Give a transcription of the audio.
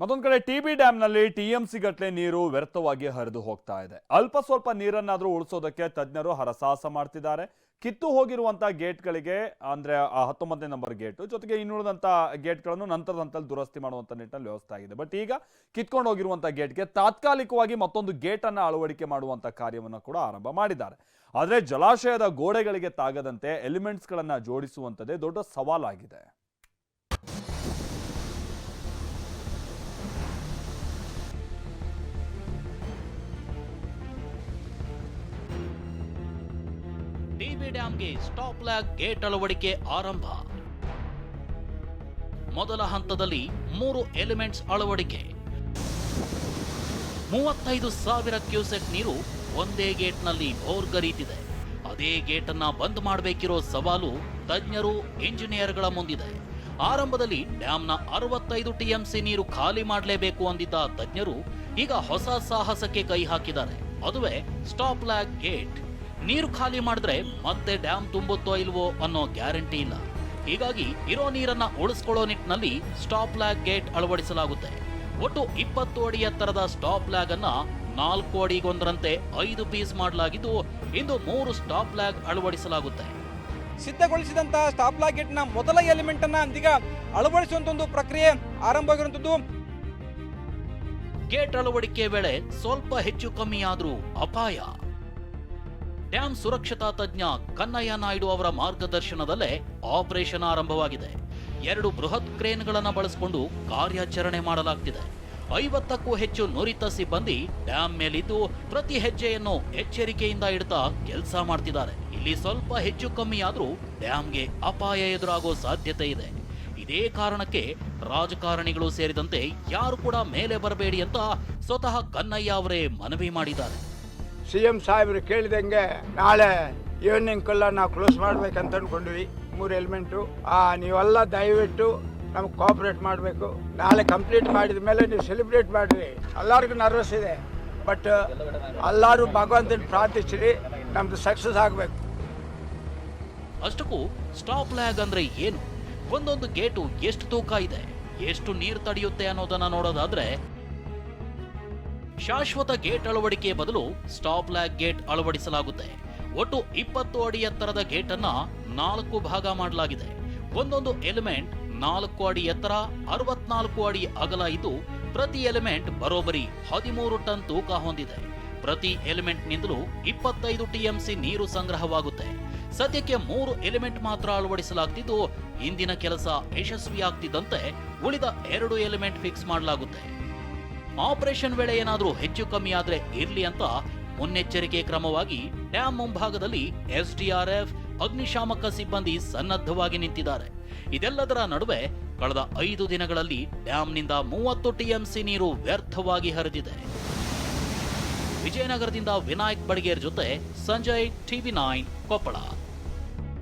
ಮತ್ತೊಂದು ಕಡೆ T B ಡ್ಯಾಂನಲ್ಲಿ TMC ಗಟ್ಟಲೆ ನೀರು ವ್ಯರ್ಥವಾಗಿ ಹರಿದು ಹೋಗ್ತಾ ಇದೆ. ಅಲ್ಪ ಸ್ವಲ್ಪ ನೀರನ್ನಾದರೂ ಉಳಿಸೋದಕ್ಕೆ ತಜ್ಞರು ಹರಸಾಹಸ ಮಾಡ್ತಿದ್ದಾರೆ. ಕಿತ್ತು ಹೋಗಿರುವಂಥ ಗೇಟ್ಗಳಿಗೆ ಅಂದರೆ ಹತ್ತೊಂಬತ್ತನೇ ನಂಬರ್ ಗೇಟು, ಜೊತೆಗೆ ಇನ್ನುಳಿದಂಥ ಗೇಟ್ಗಳನ್ನು ನಂತರದ ಹಂತದಲ್ಲಿ ದುರಸ್ತಿ ಮಾಡುವಂಥ ನಿಟ್ಟಿನಲ್ಲಿ ವ್ಯವಸ್ಥೆ ಆಗಿದೆ. ಬಟ್ ಈಗ ಕಿತ್ಕೊಂಡು ಹೋಗಿರುವಂಥ ಗೇಟ್ಗೆ ತಾತ್ಕಾಲಿಕವಾಗಿ ಮತ್ತೊಂದು ಗೇಟನ್ನು ಅಳವಡಿಕೆ ಮಾಡುವಂಥ ಕಾರ್ಯವನ್ನು ಕೂಡ ಆರಂಭ ಮಾಡಿದ್ದಾರೆ. ಆದರೆ ಜಲಾಶಯದ ಗೋಡೆಗಳಿಗೆ ತಾಗದಂತೆ ಎಲಿಮೆಂಟ್ಸ್ ಗಳನ್ನ ಜೋಡಿಸುವಂಥದ್ದೇ ದೊಡ್ಡ ಸವಾಲಾಗಿದೆ. ಟಿಬಿ ಡ್ಯಾಂಗೆ ಸ್ಟಾಪ್ ಲ್ಯಾಗ್ ಗೇಟ್ ಅಳವಡಿಕೆ ಆರಂಭ. ಮೊದಲ ಹಂತದಲ್ಲಿ ಮೂರು ಎಲಿಮೆಂಟ್ಸ್ ಅಳವಡಿಕೆ. ಮೂವತ್ತೈದು ಸಾವಿರ ಕ್ಯೂಸೆಕ್ ನೀರು ಒಂದೇ ಗೇಟ್ನಲ್ಲಿ ಭೋರ್ಗರೀತಿದೆ ಅದೇ ಗೇಟನ್ನು ಬಂದ್ ಮಾಡಬೇಕಿರೋ ಸವಾಲು ತಜ್ಞರು, ಇಂಜಿನಿಯರ್ಗಳ ಮುಂದಿದೆ. ಆರಂಭದಲ್ಲಿ ಡ್ಯಾಂನ ಅರವತ್ತೈದು ಟಿಎಂಸಿ ನೀರು ಖಾಲಿ ಮಾಡಲೇಬೇಕು ಅಂದಿದ್ದ ತಜ್ಞರು ಈಗ ಹೊಸ ಸಾಹಸಕ್ಕೆ ಕೈ ಹಾಕಿದ್ದಾರೆ. ಅದುವೇ ಸ್ಟಾಪ್ ಲ್ಯಾಗ್ ಗೇಟ್. ನೀರು ಖಾಲಿ ಮಾಡಿದ್ರೆ ಮತ್ತೆ ಡ್ಯಾಮ್ ತುಂಬುತ್ತೋ ಇಲ್ವೋ ಅನ್ನೋ ಗ್ಯಾರಂಟಿ ಇಲ್ಲ. ಹೀಗಾಗಿ ಇರೋ ನೀರನ್ನ ಉಳಿಸ್ಕೊಳ್ಳೋ ನಿಟ್ಟಿನಲ್ಲಿ ಸ್ಟಾಪ್ ಲ್ಯಾಗ್ ಗೇಟ್ ಅಳವಡಿಸಲಾಗುತ್ತೆ. ಒಟ್ಟು ಇಪ್ಪತ್ತು ಅಡಿ ಎತ್ತರದ ಸ್ಟಾಪ್ ಲ್ಯಾಗ್ ಅನ್ನ ನಾಲ್ಕು ಅಡಿಗೊಂದರಂತೆ ಐದು ಪೀಸ್ ಮಾಡಲಾಗಿದ್ದು ಇಂದು ಮೂರು ಸ್ಟಾಪ್ ಲ್ಯಾಗ್ ಅಳವಡಿಸಲಾಗುತ್ತೆ. ಸಿದ್ಧಗೊಳಿಸಿದಂತಹ ಸ್ಟಾಪ್ ಲಾಕೆಟ್ನ ಮೊದಲ ಎಲಿಮೆಂಟ್ ಅನ್ನ ಅಂದೀಗ ಅಳವಡಿಸುವಂತ ಒಂದು ಪ್ರಕ್ರಿಯೆ ಆರಂಭವಾಗಿರುವಂತದ್ದು. ಗೇಟ್ ಅಳವಡಿಕೆ ವೇಳೆ ಸ್ವಲ್ಪ ಹೆಚ್ಚು ಕಮ್ಮಿ ಆದ್ರೂ ಅಪಾಯ. ಡ್ಯಾಂ ಸುರಕ್ಷತಾ ತಜ್ಞ ಕನ್ನಯ್ಯ ನಾಯ್ಡು ಅವರ ಮಾರ್ಗದರ್ಶನದಲ್ಲೇ ಆಪರೇಷನ್ ಆರಂಭವಾಗಿದೆ. ಎರಡು ಬೃಹತ್ ಕ್ರೇನ್ಗಳನ್ನು ಬಳಸಿಕೊಂಡು ಕಾರ್ಯಾಚರಣೆ ಮಾಡಲಾಗ್ತಿದೆ. ಐವತ್ತಕ್ಕೂ ಹೆಚ್ಚು ನುರಿತ ಸಿಬ್ಬಂದಿ ಡ್ಯಾಂ ಮೇಲಿದ್ದು ಪ್ರತಿ ಹೆಜ್ಜೆಯನ್ನು ಎಚ್ಚರಿಕೆಯಿಂದ ಇಡ್ತಾ ಕೆಲಸ ಮಾಡ್ತಿದ್ದಾರೆ. ಇಲ್ಲಿ ಸ್ವಲ್ಪ ಹೆಚ್ಚು ಕಮ್ಮಿಯಾದರೂ ಡ್ಯಾಂಗೆ ಅಪಾಯ ಎದುರಾಗೋ ಸಾಧ್ಯತೆ ಇದೆ. ಇದೇ ಕಾರಣಕ್ಕೆ ರಾಜಕಾರಣಿಗಳು ಸೇರಿದಂತೆ ಯಾರು ಕೂಡ ಮೇಲೆ ಬರಬೇಡಿ ಅಂತ ಸ್ವತಃ ಕನ್ನಯ್ಯ ಅವರೇ ಮನವಿ ಮಾಡಿದ್ದಾರೆ. ಸಿ ಎಂ ಸಾಹೇಬ್ರು ಕೇಳಿದಂಗೆ ನಾಳೆ ಈವ್ನಿಂಗ್ ಕಲ್ಲ ನಾವು ಕ್ಲೋಸ್ ಮಾಡ್ಬೇಕಂತ ಅನ್ಕೊಂಡ್ವಿ, ಮೂರು ಎಲಿಮೆಂಟು ನೀವೆಲ್ಲ ದಯವಿಟ್ಟು ನಮ್ಗೆ ಕೋಆಪ್ರೇಟ್ ಮಾಡಬೇಕು. ನಾಳೆ ಕಂಪ್ಲೀಟ್ ಮಾಡಿದ ಮೇಲೆ ನೀವು ಸೆಲೆಬ್ರೇಟ್ ಮಾಡಿರಿ. ಎಲ್ಲರಿಗೂ ನರ್ವಸ್ ಇದೆ. ಬಟ್ ಎಲ್ಲರೂ ಭಗವಂತನ ಪ್ರಾರ್ಥಿಸಿರಿ, ನಮ್ದು ಸಕ್ಸಸ್ ಆಗಬೇಕು. ಅಷ್ಟಕ್ಕೂ ಸ್ಟಾಪ್ ಲ್ಯಾಗ್ ಅಂದ್ರೆ ಏನು? ಒಂದೊಂದು ಗೇಟು ಎಷ್ಟು ತೂಕ ಇದೆ? ಎಷ್ಟು ನೀರು ತಡೆಯುತ್ತೆ ಅನ್ನೋದನ್ನ ನೋಡೋದಾದ್ರೆ ಶಾಶ್ವತ ಗೇಟ್ ಅಳವಡಿಕೆ ಬದಲು ಸ್ಟಾಪ್ ಲ್ಯಾಕ್ ಗೇಟ್ ಅಳವಡಿಸಲಾಗುತ್ತೆ. ಒಟ್ಟು ಇಪ್ಪತ್ತು ಅಡಿ ಎತ್ತರದ ಗೇಟ್ ಅನ್ನ ನಾಲ್ಕು ಭಾಗ ಮಾಡಲಾಗಿದೆ. ಒಂದೊಂದು ಎಲಿಮೆಂಟ್ ನಾಲ್ಕು ಅಡಿ ಎತ್ತರ, ಅರವತ್ನಾಲ್ಕು ಅಡಿ ಅಗಲ ಇದ್ದು ಪ್ರತಿ ಎಲಿಮೆಂಟ್ ಬರೋಬರಿ ಹದಿಮೂರು ಟನ್ ತೂಕ ಹೊಂದಿದೆ. ಪ್ರತಿ ಎಲಿಮೆಂಟ್ನಿಂದಲೂ ಇಪ್ಪತ್ತೈದು ಟಿಎಂಸಿ ನೀರು ಸಂಗ್ರಹವಾಗುತ್ತೆ. ಸದ್ಯಕ್ಕೆ ಮೂರು ಎಲಿಮೆಂಟ್ ಮಾತ್ರ ಅಳವಡಿಸಲಾಗ್ತಿದ್ದು, ಇಂದಿನ ಕೆಲಸ ಯಶಸ್ವಿಯಾಗ್ತಿದ್ದಂತೆ ಉಳಿದ ಎರಡು ಎಲಿಮೆಂಟ್ ಫಿಕ್ಸ್ ಮಾಡಲಾಗುತ್ತೆ. ಆಪರೇಷನ್ ವೇಳೆ ಏನಾದರೂ ಹೆಚ್ಚು ಕಮ್ಮಿ ಆದರೆ ಇರ್ಲಿ ಅಂತ ಮುನ್ನೆಚ್ಚರಿಕೆ ಕ್ರಮವಾಗಿ ಡ್ಯಾಂ ಮುಂಭಾಗದಲ್ಲಿ ಎಸ್ಡಿಆರ್ಎಫ್ ಅಗ್ನಿಶಾಮಕ ಸಿಬ್ಬಂದಿ ಸನ್ನದ್ಧವಾಗಿ ನಿಂತಿದ್ದಾರೆ. ಇದೆಲ್ಲದರ ನಡುವೆ ಕಳೆದ ಐದು ದಿನಗಳಲ್ಲಿ ಡ್ಯಾಂನಿಂದ ಮೂವತ್ತು ಟಿಎಂಸಿ ನೀರು ವ್ಯರ್ಥವಾಗಿ ಹರಿದಿದೆ. ವಿಜಯನಗರದಿಂದ ವಿನಾಯಕ್ ಬಡಗೇರ್ ಜೊತೆ ಸಂಜಯ್ ಟಿವಿ ನೈನ್ ಕೊಪ್ಪಳ.